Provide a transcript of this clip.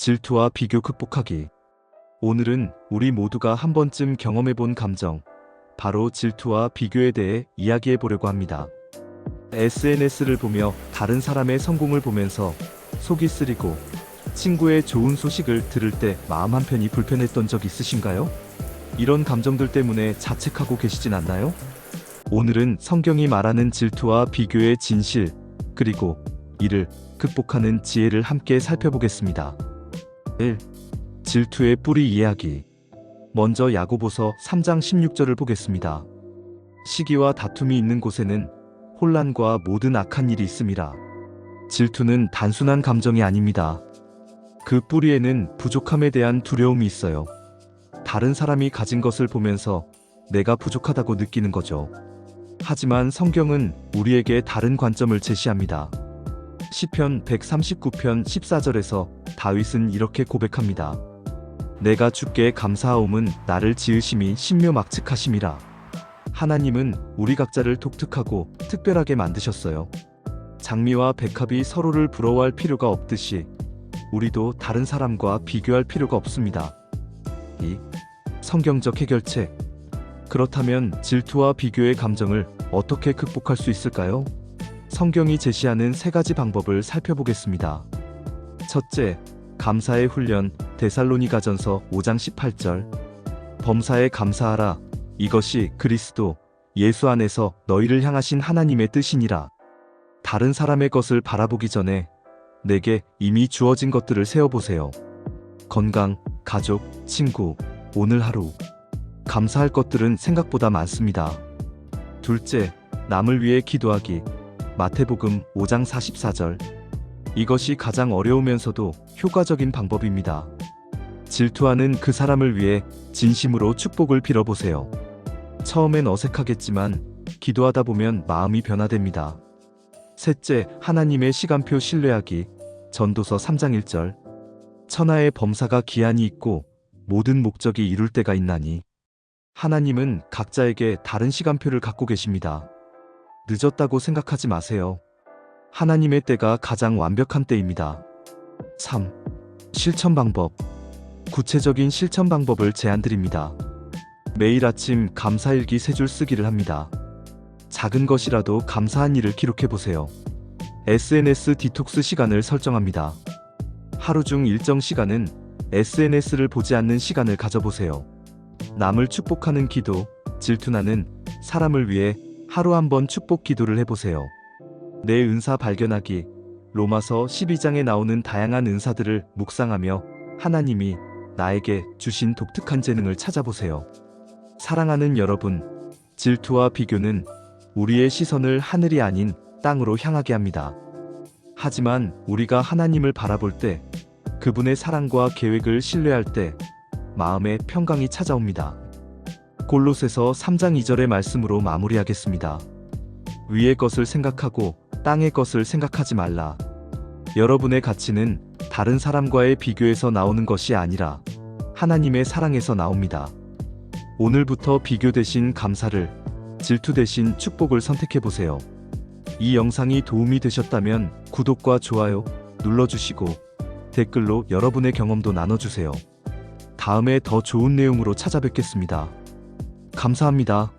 질투와 비교 극복하기. 오늘은 우리 모두가 한 번쯤 경험해 본 감정, 바로 질투와 비교에 대해 이야기해 보려고 합니다. SNS를 보며 다른 사람의 성공을 보면서 속이 쓰리고 친구의 좋은 소식을 들을 때 마음 한편이 불편했던 적 있으신가요? 이런 감정들 때문에 자책하고 계시진 않나요? 오늘은 성경이 말하는 질투와 비교의 진실, 그리고 이를 극복하는 지혜를 함께 살펴보겠습니다. 1. 질투의 뿌리 이야기. 먼저 야고보서 3장 16절을 보겠습니다. 시기와 다툼이 있는 곳에는 혼란과 모든 악한 일이 있음이라. 질투는 단순한 감정이 아닙니다. 그 뿌리에는 부족함에 대한 두려움이 있어요. 다른 사람이 가진 것을 보면서 내가 부족하다고 느끼는 거죠. 하지만 성경은 우리에게 다른 관점을 제시합니다. 시편 139편 14절에서 다윗은 이렇게 고백합니다. 내가 주께 감사하옴은 나를 지으심이 신묘 막측하심이라. 하나님은 우리 각자를 독특하고 특별하게 만드셨어요. 장미와 백합이 서로를 부러워할 필요가 없듯이 우리도 다른 사람과 비교할 필요가 없습니다. 2. 성경적 해결책. 그렇다면 질투와 비교의 감정을 어떻게 극복할 수 있을까요? 성경이 제시하는 세 가지 방법을 살펴보겠습니다. 첫째, 감사의 훈련, 데살로니가전서 5장 18절. 범사에 감사하라. 이것이 그리스도 예수 안에서 너희를 향하신 하나님의 뜻이니라. 다른 사람의 것을 바라보기 전에 내게 이미 주어진 것들을 세어보세요. 건강, 가족, 친구, 오늘 하루. 감사할 것들은 생각보다 많습니다. 둘째, 남을 위해 기도하기. 마태복음 5장 44절. 이것이 가장 어려우면서도 효과적인 방법입니다. 질투하는 그 사람을 위해 진심으로 축복을 빌어보세요. 처음엔 어색하겠지만 기도하다 보면 마음이 변화됩니다. 셋째, 하나님의 시간표 신뢰하기. 전도서 3장 1절. 천하의 범사가 기한이 있고 모든 목적이 이룰 때가 있나니. 하나님은 각자에게 다른 시간표를 갖고 계십니다. 늦었다고 생각하지 마세요. 하나님의 때가 가장 완벽한 때입니다. 3. 실천 방법. 구체적인 실천 방법을 제안드립니다. 매일 아침 감사일기 세 줄 쓰기를 합니다. 작은 것이라도 감사한 일을 기록해 보세요. SNS 디톡스 시간을 설정합니다. 하루 중 일정 시간은 SNS를 보지 않는 시간을 가져보세요. 남을 축복하는 기도, 질투나는 사람을 위해 하루 한 번 축복 기도를 해보세요. 내 은사 발견하기, 로마서 12장에 나오는 다양한 은사들을 묵상하며 하나님이 나에게 주신 독특한 재능을 찾아보세요. 사랑하는 여러분, 질투와 비교는 우리의 시선을 하늘이 아닌 땅으로 향하게 합니다. 하지만 우리가 하나님을 바라볼 때, 그분의 사랑과 계획을 신뢰할 때, 마음에 평강이 찾아옵니다. 골로새서 3장 2절의 말씀으로 마무리하겠습니다. 위의 것을 생각하고 땅의 것을 생각하지 말라. 여러분의 가치는 다른 사람과의 비교에서 나오는 것이 아니라 하나님의 사랑에서 나옵니다. 오늘부터 비교 대신 감사를, 질투 대신 축복을 선택해 보세요. 이 영상이 도움이 되셨다면 구독과 좋아요 눌러주시고 댓글로 여러분의 경험도 나눠주세요. 다음에 더 좋은 내용으로 찾아뵙겠습니다. 감사합니다.